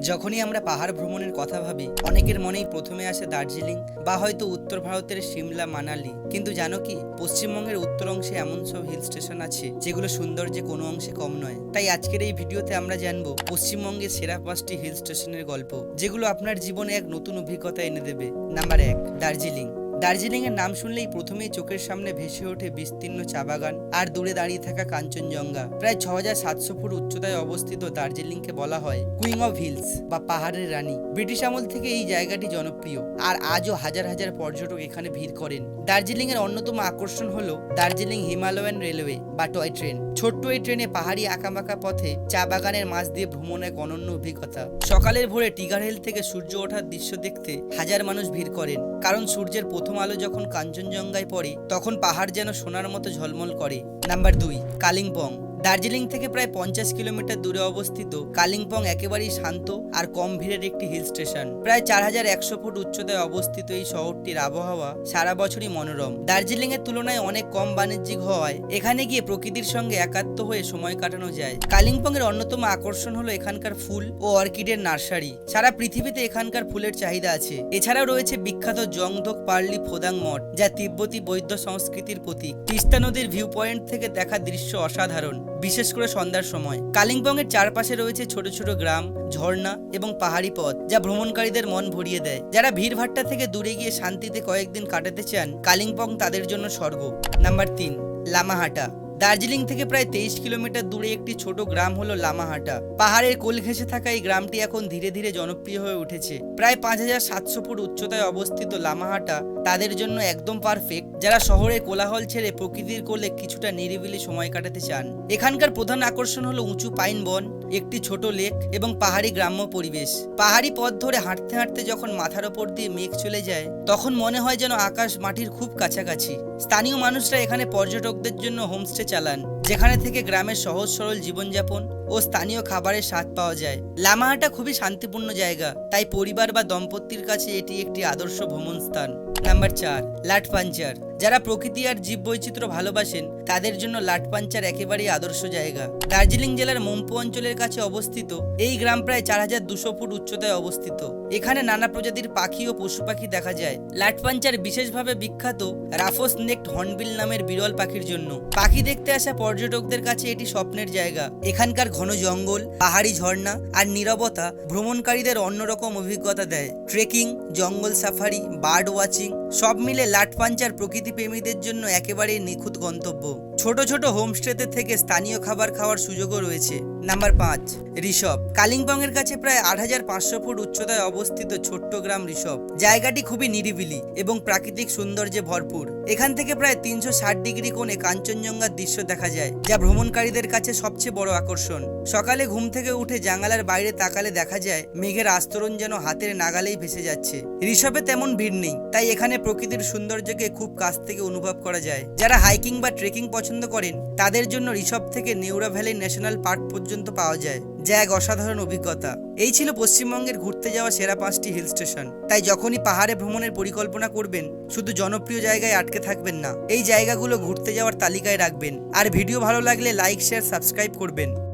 যখনই আমরা পাহাড় ভ্রমণের কথা ভাবি, অনেকের মনেই প্রথমে আসে দার্জিলিং বা হয়তো উত্তর ভারতের সিমলা, মানালি। কিন্তু জানো কি, পশ্চিমবঙ্গের উত্তর অংশে এমন সব হিল স্টেশন আছে, যেগুলো সৌন্দর্যে কোনো অংশে কম নয়। তাই আজকের এই ভিডিওতে আমরা জানব পশ্চিমবঙ্গের সেরা পাঁচটি হিল স্টেশনের গল্প, যেগুলো আপনার জীবনে এক নতুন অভিজ্ঞতা এনে দেবে। নাম্বার এক, দার্জিলিং। দার্জিলিং এর নাম শুনলেই প্রথমেই চোখের সামনে ভেসে ওঠে বিস্তীর্ণ চা বাগান আর দূরে দাঁড়িয়ে থাকা কাঞ্চনজঙ্ঘা। প্রায় ছ হাজার সাতশো ফুট উচ্চতায় অবস্থিত দার্জিলিংকে বলা হয় কুইং অফ হিলস বা পাহাড়ের রানী। ব্রিটিশ আমল থেকে এই জায়গাটি জনপ্রিয় আর আজও হাজার হাজার পর্যটক এখানে ভিড় করেন। দার্জিলিং এর অন্যতম আকর্ষণ হলো দার্জিলিং হিমালয়ান রেলওয়ে বা টয় ট্রেন। ছোট্ট এই ট্রেনে পাহাড়ি আঁকাবাঁকা পথে চা বাগানের মাছ দিয়ে ভ্রমণ এক অনন্য অভিজ্ঞতা। সকালের ভোরে টিগার হিল থেকে সূর্য ওঠার দৃশ্য দেখতে হাজার মানুষ ভিড় করেন, কারণ সূর্যের প্রথম আলো যখন কাঞ্চনজঙ্ঘায় পড়ে, তখন পাহাড় যেন সোনার মতো ঝলমল করে। নাম্বার দুই, কালিম্পং। দার্জিলিং থেকে প্রায় পঞ্চাশ কিলোমিটার দূরে অবস্থিত কালিম্পং একেবারেই শান্ত আর কম ভিড়ের একটি হিল স্টেশন প্রায় চার হাজার একশো ফুট উচ্চতায় অবস্থিত এই শহরটির আবহাওয়া সারা বছরই মনোরম। দার্জিলিং এর তুলনায় অনেক কম বাণিজ্যিক হওয়ায় এখানে গিয়ে প্রকৃতির সঙ্গে একাত্ম হয়ে সময় কাটানো যায়। কালিম্পং এর অন্যতম আকর্ষণ হলো এখানকার ফুল ও অর্কিডের নার্সারি। সারা পৃথিবীতে এখানকার ফুলের চাহিদা আছে। এছাড়াও রয়েছে বিখ্যাত জংধক পার্লি ফোদাং মঠ, যা তিব্বতী বৌদ্ধ সংস্কৃতির প্রতীক। তিস্তা নদীর ভিউ পয়েন্ট থেকে দেখা দৃশ্য অসাধারণ। বিশেষ করে সন্ধ্যার সময়। কালিম্পং এর চারপাশে রয়েছে ছোট ছোট গ্রাম, ঝর্ণা এবং পাহাড়ি পথ, যা ভ্রমণকারীদের মন ভরিয়ে দেয়। যারা ভিড়ভাট্টা থেকে দূরে গিয়ে শান্তিতে কয়েকদিন কাটাতে চান, কালিম্পং তাদের জন্য স্বর্গ। নাম্বার তিন, লামাহাটা। দার্জিলিং থেকে প্রায় তেইশ কিলোমিটার দূরে একটি ছোট গ্রাম হলো লামাহাটা। পাহাড়ের কোল ঘেঁষে থাকা এই গ্রামটি এখন ধীরে ধীরে জনপ্রিয় হয়ে উঠেছে। প্রায় পাঁচ হাজার সাতশো ফুট উচ্চতায় অবস্থিত লামাহাটা তাদের জন্য একদম পারফেক্ট যারা শহরে কোলাহল ছেড়ে প্রকৃতির কোলে কিছুটা নিরিবিলি সময় কাটাতে চান, এখানকার প্রধান আকর্ষণ হলো উঁচু পাইন বন, একটি ছোট লেক এবং পাহাড়ি গ্রাম্য পরিবেশ। পাহাড়ি পথ ধরে হাঁটতে হাঁটতে যখন মাথার ওপর দিয়ে মেঘ চলে যায়, তখন মনে হয় যেন আকাশ মাটির খুব কাছাকাছি। স্থানীয় মানুষরা এখানে পর্যটকদের জন্য হোমস্টে চালান। যেখানে থেকে গ্রামের সহজ সরল জীবনযাপন ও স্থানীয় খাবারের স্বাদ পাওয়া যায়। লামাহাটা খুবই শান্তিপূর্ণ জায়গা, তাই পরিবার বা দম্পতির কাছে এটি একটি আদর্শ ভ্রমণ স্থান নাম্বার চার লাটপাঞ্চার যারা প্রকৃতি আর জীববৈচিত্র্য ভালোবাসেন, তাদের জন্য লাটপাঞ্চার একেবারেই আদর্শ জায়গা। দার্জিলিং জেলার মম্পু অঞ্চলের কাছে অবস্থিত, এই গ্রাম প্রায় চার হাজার দুশো ফুট উচ্চতায় অবস্থিত। এখানে নানা প্রজাতির পাখি ও পশু পাখি দেখা যায়। লাটপাঞ্চার বিশেষভাবে বিখ্যাত রাফোস নেক্ট হর্নবিল নামের বিরল পাখির জন্য। পাখি দেখতে আসা পর্যটকদের কাছে এটি স্বপ্নের জায়গা। এখানকার ঘন জঙ্গল, পাহাড়ি ঝর্ণা আর নীরবতা ভ্রমণকারীদের অন্যরকম অভিজ্ঞতা দেয়। ট্রেকিং, জঙ্গল সাফারি, বার্ড ওয়াচিং, সব মিলে লাটপাঞ্চার প্রকৃতি প্রেমীদের জন্য একেবারেই নিখুঁত গন্তব্য। ছোট ছোট হোমস্টেতে থেকে স্থানীয় খাবার খাওয়ার সুযোগও রয়েছে। নাম্বার পাঁচ ঋষভ কালিম্পং এর কাছে প্রায় আট হাজার পাঁচশো ফুট উচ্চতায় অবস্থিত ছোট্ট গ্রাম ঋষভ জায়গাটি খুবই নিরিবিলি এবং প্রাকৃতিক সৌন্দর্যে ভরপুর। এখান থেকে প্রায় তিনশো ষাট ডিগ্রি কোণে কাঞ্চনজঙ্ঘার দৃশ্য দেখা যায়, যা ভ্রমণকারীদের কাছে সবচেয়ে বড় আকর্ষণ। সকালে ঘুম থেকে উঠে জাঙ্গালার বাইরে তাকালে দেখা যায়, মেঘের আস্তরণ যেন হাতের নাগালেই ভেসে যাচ্ছে। ঋষভে তেমন ভিড় নেই, তাই এখানে প্রকৃতির সৌন্দর্যকে খুব কাছ থেকে অনুভব করা যায়। যারা হাইকিং বা ট্রেকিং পছন্দ করেন, তাদের জন্য ঋষভ থেকে নেউরা ভ্যালি ন্যাশনাল পার্ক পর্যন্ত পাওয়া যায়। যা এক অসাধারণ অভিজ্ঞতা। এই ছিল পশ্চিমবঙ্গের ঘুরতে যাওয়া সেরা পাঁচটি হিল স্টেশন তাই যখনই পাহাড়ে ভ্রমণের পরিকল্পনা করবেন, শুধু জনপ্রিয় জায়গায় আটকে থাকবেন না। এই জায়গাগুলো ঘুরতে যাওয়ার তালিকায় রাখবেন। আর ভিডিও ভালো লাগলে লাইক শেয়ার সাবস্ক্রাইব করবেন।